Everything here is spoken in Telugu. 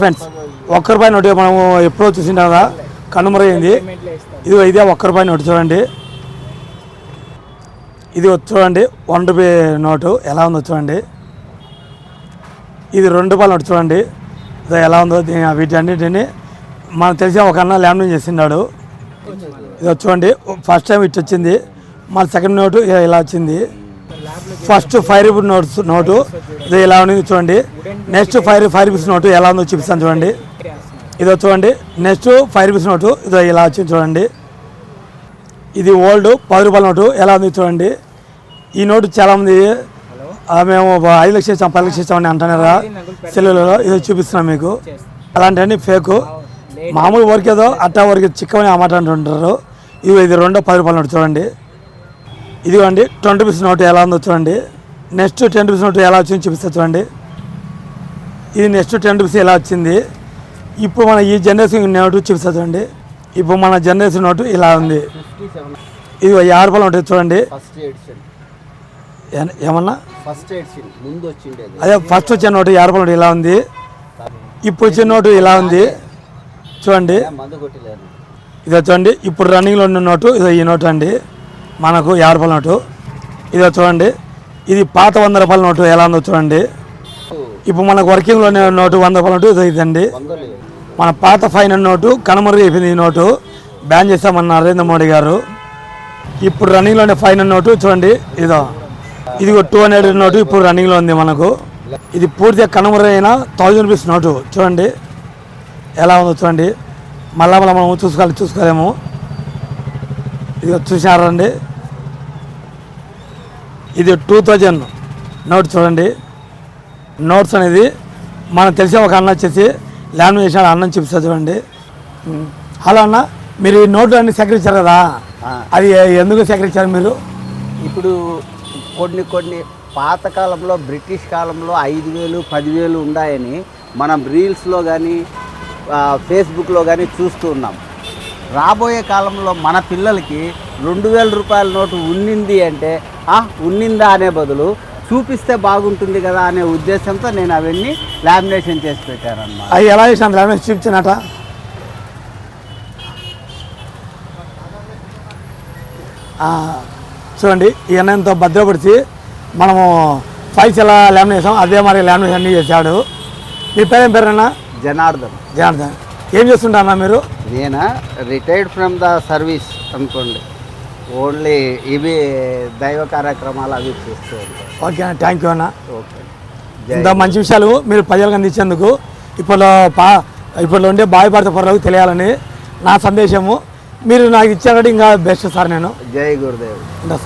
ఫ్రెండ్స్ ఒక్క రూపాయి నోటు మనము ఎప్పుడో చూసింటాం కదా కనుమరైంది ఇది ఇదే ఒక్క రూపాయి నోటు చూడండి. ఇది చూడండి వన్ రూపీ నోటు ఎలా ఉందో చూడండి. ఇది రెండు రూపాయల నోటు చూడండి. ఇది ఎలా ఉందో దీని వీటన్నిటిని మనకు తెలిసిన ఒక అన్న ల్యాండింగ్ చేసిండాడు. ఇది చూడండి ఫస్ట్ టైం ఇటు వచ్చింది. మన సెకండ్ నోటు ఇలా వచ్చింది. First five rupee notes note. ఇది ఎలా ఉంది చూడండి. Next five five rupees note ఎలా ఉందో చూపిస్తాను చూడండి. ఇది చూడండి. నెక్స్ట్ ఫైవ్ రూపీస్ నోటు ఇది ఇలా వచ్చింది చూడండి. ఇది ఓల్డ్ పది రూపాయల నోటు ఎలా ఉంది చూడండి. ఈ నోటు చాలామంది మేము ఐదు లక్షలు ఇచ్చాం పది లక్షలు ఇచ్చామని అంటున్నారా? సెల్లులలో ఇది చూపిస్తున్నాం మీకు. అలాంటివన్నీ ఫేకు మామూలు వర్క్ ఏదో అట్టా వర్క్ చిక్కమని ఆ మాట అంటుంటారు. ఇది ఇది రెండో పది రూపాయల నోటు చూడండి. ఇదిగోండి ట్వంటీ రూపీస్ నోటు ఎలా ఉందో చూడండి. నెక్స్ట్ టెన్ రూపీస్ నోటు ఎలా వచ్చిందో చూపిస్తా చూడండి. ఇది నెక్స్ట్ టెన్ రూపీస్ ఎలా వచ్చింది? ఇప్పుడు మన ఈ జనరేషన్ నోటు చూపిస్తా చూడండి. ఇప్పుడు మన జనరేషన్ నోటు ఇలా ఉంది. ఇది యాభై రూపాయలు ఉంటుంది చూడండి. ఏమన్నా? అదే. ఫస్ట్ వచ్చే నోటు యాభై రూపాయల నోటు ఇలా ఉంది. ఇప్పుడు వచ్చే నోటు ఇలా ఉంది. చూడండి. ఇది చూడండి. ఇప్పుడు రన్నింగ్లో ఉన్న నోటు ఇది ఈ నోటు అండి. మనకు యాభై రూపాయల నోటు. ఇది చూడండి. ఇది పాత వంద రూపాయల నోటు ఎలా ఉందో చూడండి. ఇప్పుడు మనకు వర్కింగ్లో నోటు వంద రూపాయల నోటు ఇదండి మన పాత ఫైన్ నోటు కనుమరుగు అయిపోయింది ఈ నోటు. బ్యాన్ చేశామన్న నరేంద్ర మోడీ గారు. ఇప్పుడు రన్నింగ్లోనే ఫైనల్ ఫైన్ నోటు చూడండి ఇదో. ఇది టూ హండ్రెడ్ నోటు ఇప్పుడు రన్నింగ్లో ఉంది మనకు. ఇది పూర్తిగా కనుమరుగు థౌజండ్ రూపీస్ నోటు చూడండి. ఎలా ఉందో చూడండి. మళ్ళా మళ్ళీ మనం చూసుకోవాలి చూసుకోలేము. ఇది చూసారండి ఇది టూ థౌజండ్ నోట్ చూడండి. నోట్స్ అనేది మనకు తెలిసిన ఒక అన్న వచ్చేసి ల్యాండ్ చేసిన అన్నం చూపిస్తా చూడండి. హలో అన్న మీరు ఈ నోట్లు అన్ని సేకరించారు కదా. అది ఎందుకు సేకరించారు మీరు ఇప్పుడు కొన్ని కొన్ని పాత కాలంలో బ్రిటిష్ కాలంలో ఐదు వేలు పదివేలు ఉన్నాయని మనం రీల్స్లో కానీ ఫేస్బుక్లో కానీ చూస్తూ ఉన్నాం రాబోయే కాలంలో మన పిల్లలకి రెండు వేల రూపాయల నోటు ఉన్నింది అంటే "ఆ, ఉన్నిందా అనే బదులు చూపిస్తే బాగుంటుంది కదా అనే ఉద్దేశంతో నేను అవన్నీ లామినేషన్ చేసి పెట్టాను అన్నమాట అవి ఎలా చేసినాను ల్యాండ్ చూపించినట. చూడండి ఈ అన్నంతో భద్రపరిచి మనము ఫైల్స్ ఎలా చేసాం అదే మరి ల్యామినేషన్ అన్నీ చేశాడు. మీ పేరేం పేరన్నా? జనార్దన్. జనార్దన్. ఏం చేస్తుంటారన్నా మీరు? నేనా? రిటైర్డ్ ఫ్రమ్ ద సర్వీస్ అనుకోండి. ఓన్లీ ఇవి దైవ కార్యక్రమాలు అవి చేస్తూ ఉంటాం ఓకే అన్న థ్యాంక్ యూ అన్న. ఓకే. ఇంత మంచి విషయాలు మీరు ప్రజలకు అందించేందుకు ఇప్పుడు పా ఇప్పుడు ఉండే బావి భారత పౌరులకు తెలియాలని నా సందేశము. మీరు నాకు ఇచ్చారంటే ఇంకా బెస్ట్ సార్ నేను. జై గురుదేవ్. ఉంటా సార్.